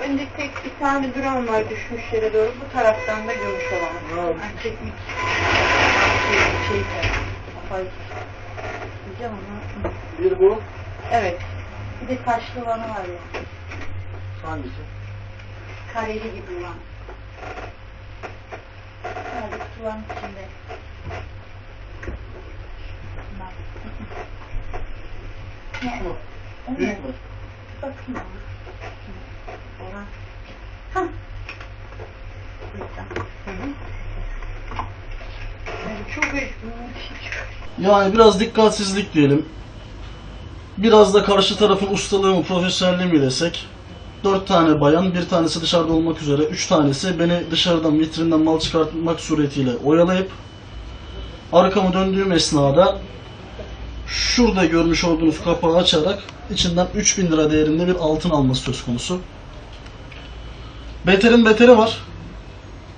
Öndeki tek bir tane duran var düşmüş yere doğru. Bu taraftan da gümüş olan. Evet. Yani çekmek şey, şey kafayı. Bir bu. Evet. Bir de taşlı olanı var ya. Hangisi? Kareli gibi olan. Nerede kutuların içinde. Ne? Büyük mü? Bakayım çok. Yani biraz dikkatsizlik diyelim. Biraz da karşı tarafın ustalığı mı, profesyonelliği mi desek. Dört tane bayan, bir tanesi dışarıda olmak üzere, üç tanesi beni dışarıdan vitrinden mal çıkartmak suretiyle oyalayıp arkamı döndüğüm esnada şurada görmüş olduğunuz kapağı açarak içinden 3000 lira değerinde bir altın alması söz konusu. Beterin beteri var.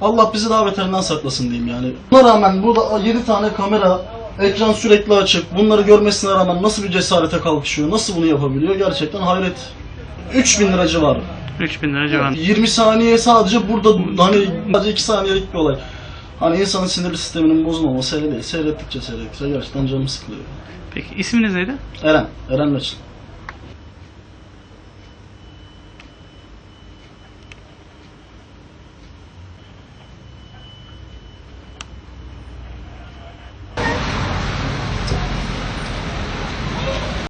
Allah bizi daha beterinden saklasın diyeyim yani. Buna rağmen burada 7 tane kamera, ekran sürekli açık. Bunları görmesine rağmen nasıl bir cesarete kalkışıyor, nasıl bunu yapabiliyor gerçekten hayret. 3000 lira civarı. 3000 lira civarında. 20 saniye sadece burada hani sadece 2 saniyelik bir olay. Hani insanın sinir sisteminin bozulmaması hele değil. Seyrettikçe seyrettikçe gerçekten canım sıkılıyor. Peki isminiz neydi? Eren, Eren Meçin.